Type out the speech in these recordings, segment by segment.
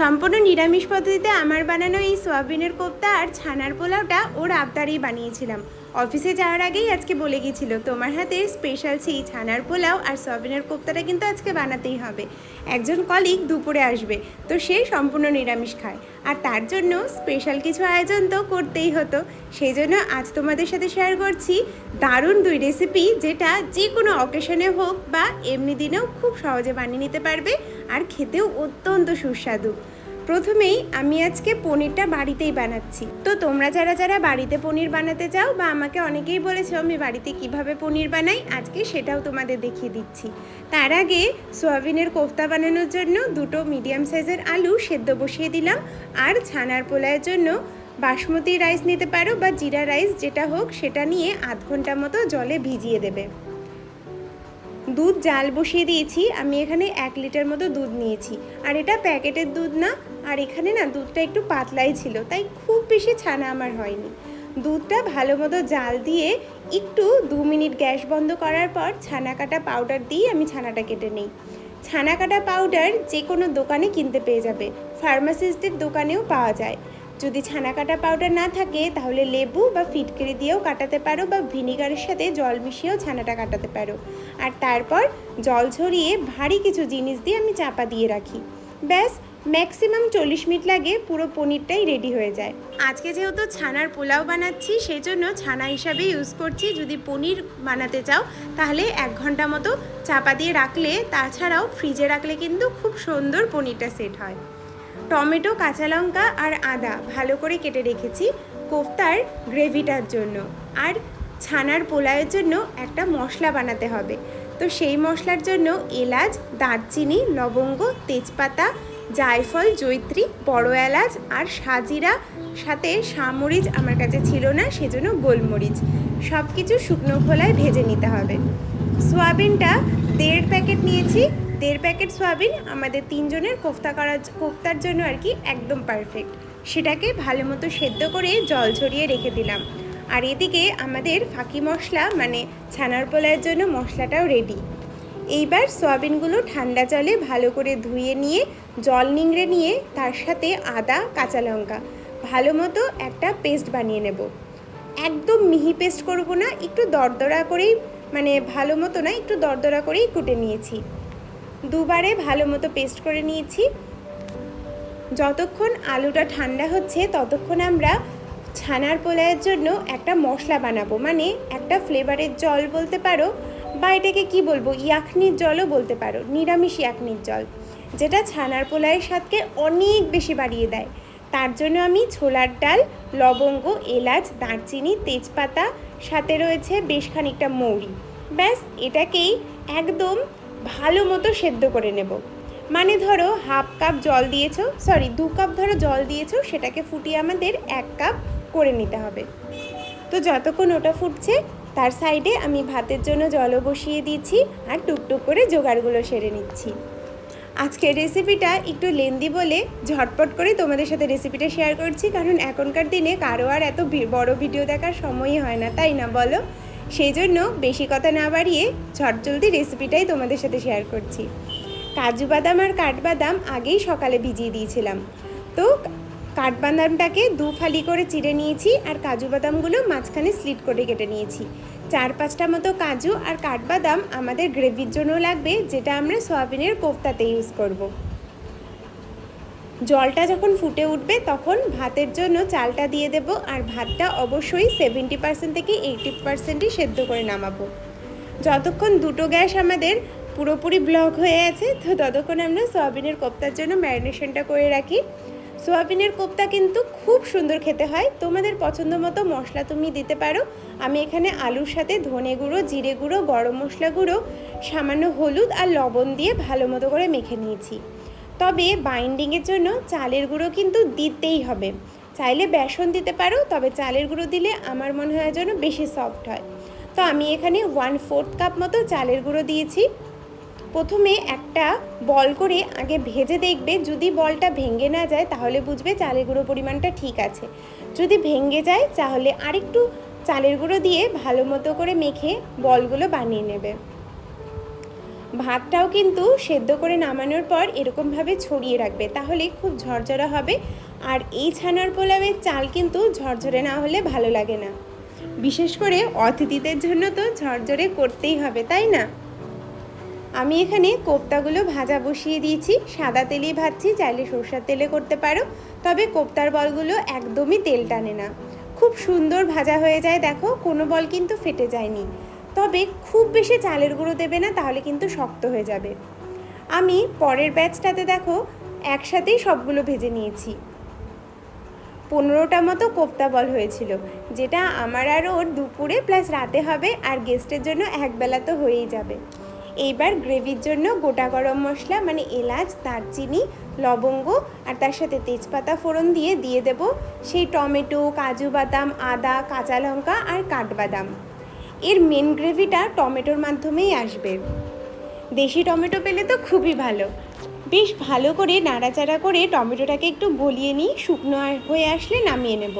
সম্পূর্ণ নিরামিষ পদ্ধতিতে আমার বানানো এই সোয়াবিনের কোপ্তা আর ছানার পোলাওটা ওর আবদারেই বানিয়েছিলাম। অফিসে যাওয়ার আগেই আজকে বলে গেছিল তোমার হাতের স্পেশাল সেই ছানার পোলাও আর সোয়াবিনের কোপ্তাটা কিন্তু আজকে বানাতেই হবে। একজন কলিগ দুপুরে আসবে, তো সে সম্পূর্ণ নিরামিষ খায়। আর তার জন্য স্পেশাল কিছু আয়োজন তো করতেই হতো। সেই জন্য আজ তোমাদের সাথে শেয়ার করছি দারুণ দুই রেসিপি যেটা যে কোনো অকেশনে হোক বা এমনি দিনেও খুব সহজে বানিয়ে নিতে পারবে আর খেতেও অত্যন্ত সুস্বাদু। প্রথমেই আমি আজকে পনিরটা বাড়িতেই বানাচ্ছি। তো তোমরা যারা যারা বাড়িতে পনির বানাতে চাও বা আমাকে অনেকেই বলেছ আমি বাড়িতে কীভাবে পনির বানাই, আজকে সেটাও তোমাদের দেখিয়ে দিচ্ছি। তার আগে সোয়াবিনের কোফতা বানানোর জন্য দুটো মিডিয়াম সাইজের আলু সেদ্ধ বসিয়ে দিলাম। আর ছানার পোলায়ের জন্য বাসমতি রাইস নিতে পারো বা জিরা রাইস যেটা হোক সেটা নিয়ে আধ ঘণ্টা মতো জলে ভিজিয়ে দেবে। দুধ জাল বসিয়ে দিয়েছি, আমি এখানে এক লিটার মতো দুধ নিয়েছি। আর এটা প্যাকেটের দুধ না আর এখানে না দুধটা একটু পাতলাই ছিল, তাই খুব বেশি ছানা আমার হয়নি। দুধটা ভালো মতো জাল দিয়ে একটু দু মিনিট গ্যাস বন্ধ করার পর ছানা কাটা পাউডার দিয়ে আমি ছানাটা কেটে নিই। ছানা কাটা পাউডার যে কোনো দোকানে কিনতে পেয়ে যাবে ফার্মাসিস্টের দোকানেও পাওয়া যায়। যদি ছানা কাটা পাউডার না থাকে, তাহলে লেবু বা ফিটকিরি দিয়েও কাটাতে পারো বা ভিনিগারের সাথে জল মিশিয়েও ছানাটা কাটাতে পারো। আর তারপর জল ঝরিয়ে ভারী কিছু জিনিস দিয়ে আমি চাপা দিয়ে রাখি। ব্যাস ম্যাক্সিমাম চল্লিশ মিনিট লাগে পুরো পনিরটাই রেডি হয়ে যায়। আজকে যেহেতু ছানার পোলাও বানাচ্ছি, সেই জন্য ছানা হিসাবে ইউজ করছি। যদি পনির বানাতে চাও, তাহলে এক ঘণ্টা মতো চাপা দিয়ে রাখলে, তাছাড়াও ফ্রিজে রাখলে কিন্তু খুব সুন্দর পনিরটা সেট হয়। টমেটো, কাঁচা লঙ্কা আর আদা ভালো করে কেটে রেখেছি কোফতার গ্রেভিটার জন্য। আর ছানার পোলাওয়ের জন্য একটা মশলা বানাতে হবে। তো সেই মশলার জন্য এলাচ, দারচিনি, লবঙ্গ, তেজপাতা জায়ফল, জৈত্রী, বড় এলাচ আর সাজিরা সাথে সামরিচ আমার কাছে ছিল না, সেজন্য গোলমরিচ। সব কিছু শুকনো খোলায় ভেজে নিতে হবে। সোয়াবিনটা দেড় প্যাকেট নিয়েছি। দেড় প্যাকেট সোয়াবিন আমাদের তিনজনের কোফতা করার কোফতার জন্য আর কি একদম পারফেক্ট সেটাকে ভালো মতো সেদ্ধ করে জল ছড়িয়ে রেখে দিলাম। আর এদিকে আমাদের ফাঁকি মশলা মানে ছানার পোলার জন্য মশলাটাও রেডি এইবার সয়াবিনগুলো ঠান্ডা জলে ভালো করে ধুয়ে নিয়ে, জল নিংড়ে নিয়ে তার সাথে আদা, কাঁচা লঙ্কা ভালো মতো একটা পেস্ট বানিয়ে নেব। একদম মিহি পেস্ট করব না, একটু দরদরা করেই মানে ভালো মতো না, একটু দরদরা করেই কুটে নিয়েছি। দুবারে ভালো মতো পেস্ট করে নিয়েছি। যতক্ষণ আলুটা ঠান্ডা হচ্ছে, ততক্ষণ আমরা ছানার পোলায়ের জন্য একটা মশলা বানাবো। মানে একটা ফ্লেভারের জল বলতে পারো বা এটাকে কি বলব ইয়াখনির জলও বলতে পারো, নিরামিষ ইয়াকনির জল, যেটা ছানার পোলায়ের স্বাদকে অনেক বেশি বাড়িয়ে দেয়। তার জন্য আমি ছোলার ডাল, লবঙ্গ, এলাচ, দারচিনি, তেজপাতা, সাথে রয়েছে বেশ খানিকটা মৌরি। ব্যাস, এটাকেই একদম ভালো মতো সেদ্ধ করে নেব। মানে ধরো হাফ কাপ জল দিয়েছ সরি দু কাপ ধরো জল দিয়েছ, সেটাকে ফুটিয়ে আমাদের এক কাপ করে নিতে হবে। তো যতক্ষণ ওটা ফুটছে তার সাইডে আমি ভাতের জন্য জলও বসিয়ে দিয়েছি আর টুকটুক করে জোগাড়গুলো সেরে নিচ্ছি। আজকের রেসিপিটা একটু লেন্দি বলে ঝটপট করে তোমাদের সাথে রেসিপিটা শেয়ার করছি, কারণ এখনকার দিনে কারও আর এত বড় ভিডিও দেখার সময়ই হয় না, তাই না বলো? সেই জন্য বেশি কথা না বাড়িয়ে ঝটজলদি রেসিপিটাই তোমাদের সাথে শেয়ার করছি। কাজু বাদাম আর কাঠবাদাম আগেই সকালে ভিজিয়ে দিয়েছিলাম। তো কাঠবাদামটাকে দু ফালি করে চিড়ে নিয়েছি আর কাজু বাদামগুলো মাঝখানে স্লিট করে কেটে নিয়েছি। চার পাঁচটা মতো কাজু আর কাঠবাদাম আমাদের গ্রেভির জন্য লাগবে, যেটা আমরা সয়াবিনের কোফতাতে ইউজ করব। জলটা যখন ফুটে উঠবে, তখন ভাতের জন্য চালটা দিয়ে দেব আর ভাতটা অবশ্যই সেভেন্টি পার্সেন্ট থেকে এইটি পার্সেন্টই সেদ্ধ করে নামাবো যতক্ষণ দুটো গ্যাস আমাদের পুরোপুরি ব্লক হয়ে আছে, তো ততক্ষণ আমরা সয়াবিনের কোপ্তার জন্য ম্যারিনেশনটা করে রাখি সোয়াবিনের কোপ্তা কিন্তু খুব সুন্দর খেতে হয়। তোমাদের পছন্দ মতো মশলা তুমি দিতে পারো। আমি এখানে আলুর সাথে ধনে গুঁড়ো, জিরে গুঁড়ো, গরম মশলা গুঁড়ো, সামান্য হলুদ আর লবণ দিয়ে ভালো মতো করে মেখে নিয়েছি। তবে বাইন্ডিংয়ের জন্য চালের গুঁড়ো কিন্তু দিতেই হবে। চাইলে বেসন দিতে পারো, তবে চালের গুঁড়ো দিলে আমার মনে হয় যেন বেশি সফট হয়। তো আমি এখানে ওয়ান ফোর্থ কাপ মতো চালের গুঁড়ো দিয়েছি। প্রথমে একটা বল করে আগে ভেজে দেখবে, যদি বলটা ভেঙে না যায় তাহলে বুঝবে চালের গুঁড়ো পরিমাণটা ঠিক আছে। যদি ভেঙে যায় তাহলে আরেকটু চালের গুঁড়ো দিয়ে ভালো মতো করে মেখে বলগুলো বানিয়ে নেবে। ভাতটাও কিন্তু সেদ্ধ করে নামানোর পর এরকমভাবে ছড়িয়ে রাখবে, তাহলে খুব ঝরঝরা হবে। আর এই ছানার পোলাওয়ের চাল কিন্তু ঝরঝরে না হলে ভালো লাগে না। বিশেষ করে অতিথিদের জন্য তো ঝরঝরে করতেই হবে, তাই না? আমি এখানে কোপ্তাগুলো ভাজা বসিয়ে দিয়েছি। সাদা তেলেই ভাজছি, চাইলে সর্ষার তেলে করতে পারো। তবে কোপ্তার বলগুলো একদমই তেল টানে না। খুব সুন্দর ভাজা হয়ে যায় দেখো, কোনো বল কিন্তু ফেটে যায়নি। তবে খুব বেশি চালের গুঁড়ো দেবে না, তাহলে কিন্তু শক্ত হয়ে যাবে। আমি পরের ব্যাচটাতে দেখো, একসাথেই সবগুলো ভেজে নিয়েছি। পনেরোটা মতো কোপ্তা বল হয়েছিল, যেটা আমার আর ওর দুপুরে, প্লাস রাতে হবে, আর গেস্টের জন্য একবেলা তো হয়েই যাবে। এইবার গ্রেভির জন্য গোটা গরম মশলা মানে এলাচ, দারচিনি, লবঙ্গ আর তার সাথে তেজপাতা ফোড়ন দিয়ে দিয়ে দেব। সেই টমেটো, কাজু বাদাম, আদা, কাঁচা লঙ্কা আর কাঠবাদাম। এর মেন গ্রেভিটা টমেটোর মাধ্যমেই আসবে। দেশি টমেটো পেলে তো খুবই ভালো। বেশ ভালো করে নাড়াচাড়া করে টমেটোটাকে একটু গলিয়ে নিই, শুকনো হয়ে আসলে নামিয়ে নেব।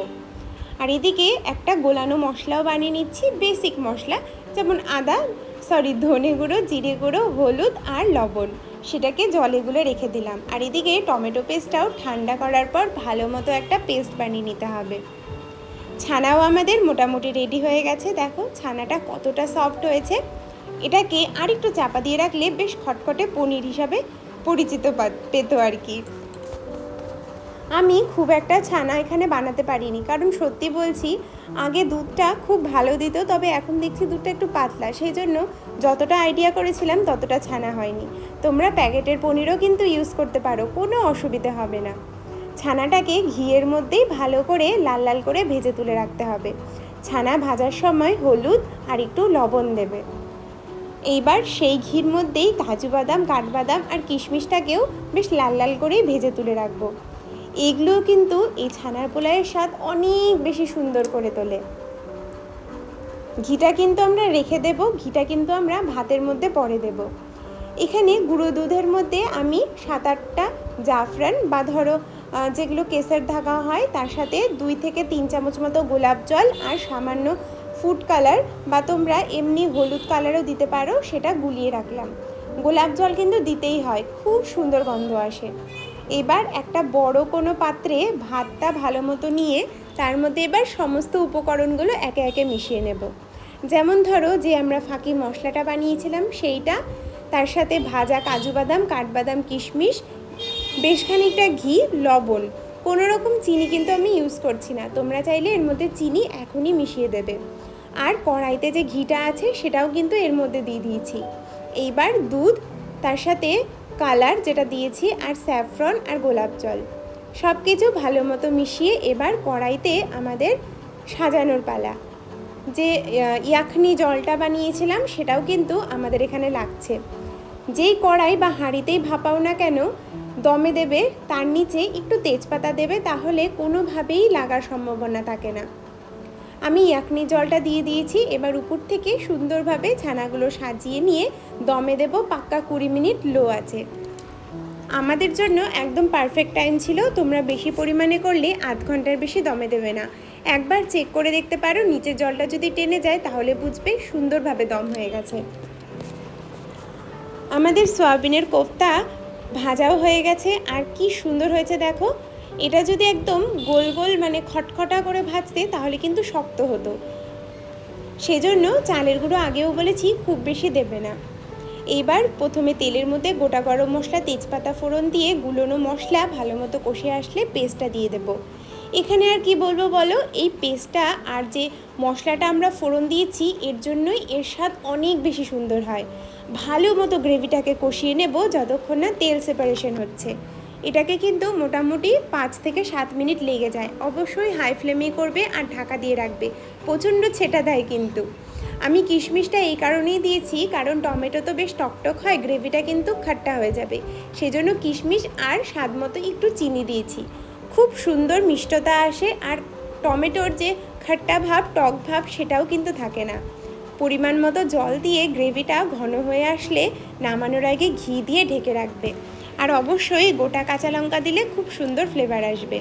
আর এদিকে একটা গোলানো মশলাও বানিয়ে নিচ্ছি বেসিক মশলা, যেমন আদা সরি ধনে গুঁড়ো, জিরে গুঁড়ো, হলুদ আর লবণ। সেটাকে জলে গুলে রেখে দিলাম। আর এদিকে টমেটো পেস্টটাও ঠান্ডা করার পর ভালো মতো একটা পেস্ট বানিয়ে নিতে হবে। ছানাও আমাদের মোটামুটি রেডি হয়ে গেছে। দেখো, ছানাটা কতটা সফট হয়েছে। এটাকে আরেকটু চাপা দিয়ে রাখলে বেশ খটখটে পনির হিসাবে পরিচিত পেত আর কি। আমি খুব একটা ছানা এখানে বানাতে পারিনি। কারণ সত্যি বলছি, আগে দুধটা খুব ভালো দিত, তবে এখন দেখছি দুধটা একটু পাতলা। সেই জন্য যতটা আইডিয়া করেছিলাম, ততটা ছানা হয়নি। তোমরা প্যাকেটের পনিরও কিন্তু ইউজ করতে পারো, কোনো অসুবিধে হবে না। ছানাটাকে ঘিয়ের মধ্যেই ভালো করে লাল লাল করে ভেজে তুলে রাখতে হবে। ছানা ভাজার সময় হলুদ আর একটু লবণ দেবে। এইবার সেই ঘির মধ্যেই কাজু বাদাম, কাঠবাদাম আর কিশমিশটাকেও বেশ লাল লাল করেই ভেজে তুলে রাখব। এগুলোও কিন্তু এই ছানার পোলাওয়ের স্বাদ অনেক বেশি সুন্দর করে তোলে। ঘিটা কিন্তু আমরা রেখে দেব, ঘিটা কিন্তু আমরা ভাতের মধ্যে পরে দেব। এখানে গুঁড়ো দুধের মধ্যে আমি সাত আটটা জাফরান বা ধরো যেগুলো কেসের ধাগা হয়, তার সাথে দুই থেকে তিন চামচ মতো গোলাপ জল আর সামান্য ফুড কালার বা তোমরা এমনি হলুদ কালারও দিতে পারো, সেটা গুলিয়ে রাখলাম। গোলাপ জল কিন্তু দিতেই হয়, খুব সুন্দর গন্ধ আসে। এবার একটা বড় কোনো পাত্রে ভাতটা ভালো মতো নিয়ে তার মধ্যে এবার সমস্ত উপকরণগুলো একে একে মিশিয়ে নেব। যেমন ধরো যে আমরা ফাঁকি মশলাটা বানিয়েছিলাম সেইটা, তার সাথে ভাজা কাজু বাদাম, কাঠবাদাম, কিশমিশ, বেশ খানিকটা ঘি, লবণ, কোনো রকম চিনি কিন্তু আমি ইউজ করছি না। তোমরা চাইলে এর মধ্যে চিনি এখনই মিশিয়ে দেবে। আর কড়াইতে যে ঘিটা আছে সেটাও কিন্তু এর মধ্যে দিয়ে দিয়েছি। এইবার দুধ, তার সাথে কালার যেটা দিয়েছি আর স্যাফরন আর গোলাপ জল। সব কিছু ভালো মতো মিশিয়ে এবার কড়াইতে আমাদের সাজানোর পালা। যে ইয়াখনি জলটা বানিয়েছিলাম সেটাও কিন্তু আমাদের এখানে লাগছে। যেই কড়াই বা হাঁড়িতেই ভাপাও না কেন, দমে দেবে, তার নিচে একটু তেজপাতা দেবে, তাহলে কোনোভাবেই লাগার সম্ভাবনা থাকে না। আমি ইয়াকনি জলটা দিয়ে দিয়েছি, এবার উপর থেকে সুন্দরভাবে ছানাগুলো সাজিয়ে নিয়ে দমে দেব পাক্কা কুড়ি মিনিট লো আছে। আমাদের জন্য একদম পারফেক্ট টাইম ছিল, তোমরা বেশি পরিমাণে করলে আধ ঘণ্টার বেশি দমে দেবে না। একবার চেক করে দেখতে পারো, নিচের জলটা যদি টেনে যায় তাহলে বুঝবে সুন্দরভাবে দম হয়ে গেছে। আমাদের সয়াবিনের কোফতা ভাজাও হয়ে গেছে, আর কি সুন্দর হয়েছে দেখো। এটা যদি একদম গোল গোল মানে খটখটা করে ভাজতে তাহলে কিন্তু শক্ত হতো। সেজন্য চালের গুঁড়ো আগেও বলেছি, খুব বেশি দেবে না। এইবার প্রথমে তেলের মধ্যে গোটা গরম মশলা, তেজপাতা ফোড়ন দিয়ে গুলোনো মশলা ভালো মতো কষে আসলে পেস্টটা দিয়ে দেবো। এখানে আর কি বলব বলো, এই পেস্টটা আর যে মশলাটা আমরা ফোড়ন দিয়েছি, এর জন্যই এর স্বাদ অনেক বেশি সুন্দর হয়। ভালো মতো গ্রেভিটাকে কষিয়ে নেব যতক্ষণ না তেল সেপারেশন হচ্ছে। এটাকে কিন্তু মোটামুটি পাঁচ থেকে সাত মিনিট লেগে যায়। অবশ্যই হাই ফ্লেমেই করবে আর ঢাকা দিয়ে রাখবে। প্রচণ্ড ছেটা দেয় কিন্তু। আমি কিশমিশটা এই কারণেই দিয়েছি, কারণ টমেটো তো বেশ টকটক হয়, গ্রেভিটা কিন্তু খাট্টা হয়ে যাবে। সেজন্য কিশমিশ আর স্বাদ মতো একটু চিনি দিয়েছি। খুব সুন্দর মিষ্টতা আসে আর টমেটোর যে খাট্টা ভাব, টক ভাব সেটাও কিন্তু থাকে না। পরিমাণ মতো জল দিয়ে গ্রেভিটা ঘন হয়ে আসলে নামানোর আগে ঘি দিয়ে ঢেকে রাখবে। আর অবশ্যই গোটা কাঁচা লঙ্কা দিলে খুব সুন্দর ফ্লেভার আসবে।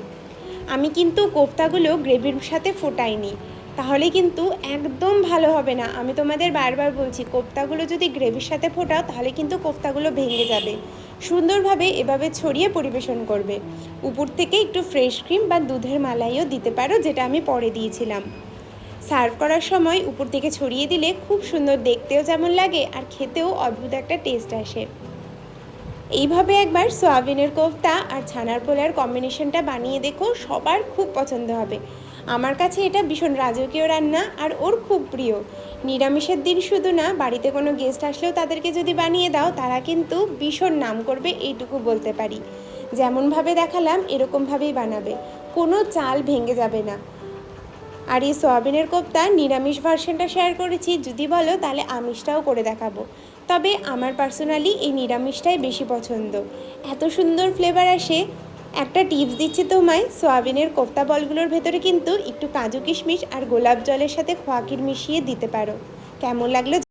আমি কিন্তু কোফতাগুলো গ্রেভির সাথে ফোটাইনি। তাহলে কিন্তু একদম ভালো হবে না। আমি তোমাদের বারবার বলছি, কোফতাগুলো যদি গ্রেভির সাথে ফোটাও, তাহলে কিন্তু কোফতাগুলো ভেঙে যাবে। সুন্দরভাবে এভাবে ছড়িয়ে পরিবেশন করবে। উপর থেকে একটু ফ্রেশ ক্রিম বা দুধের মালাইও দিতে পারো, যেটা আমি পরে দিয়েছিলাম। সার্ভ করার সময় উপর থেকে ছড়িয়ে দিলে খুব সুন্দর দেখতেও যেমন লাগে, আর খেতেও অদ্ভুত একটা টেস্ট আসে। এইভাবে একবার সোয়াবিনের কোফতা আর ছানার পোলার কম্বিনেশনটা বানিয়ে দেখো, সবার খুব পছন্দ হবে। আমার কাছে এটা ভীষণ রাজকীয় রান্না আর ওর খুব প্রিয়। নিরামিষের দিন শুধু না, বাড়িতে কোনো গেস্ট আসলেও তাদেরকে যদি বানিয়ে দাও, তারা কিন্তু ভীষণ নাম করবে, এইটুকু বলতে পারি। যেমনভাবে দেখালাম, এরকমভাবেই বানাবে। কোনো চাল ভেঙে যাবে না। আর এই সোয়াবিনের কোপ্তা নিরামিষ ভার্সনটা শেয়ার করেছি। যদি বলো, তাহলে আমিষটাও করে দেখাবো। তবে আমার পার্সোনালি এই নিরামিষটাই বেশি পছন্দ। এত সুন্দর ফ্লেভার আসে। একটা টিপস দিচ্ছি তোমায়, সোয়াবিনের কোপ্তা বলগুলোর ভেতরে কিন্তু একটু কাজু কিশমিশ আর গোলাপ জলের সাথে খোয়াকির মিশিয়ে দিতে পারো। কেমন লাগল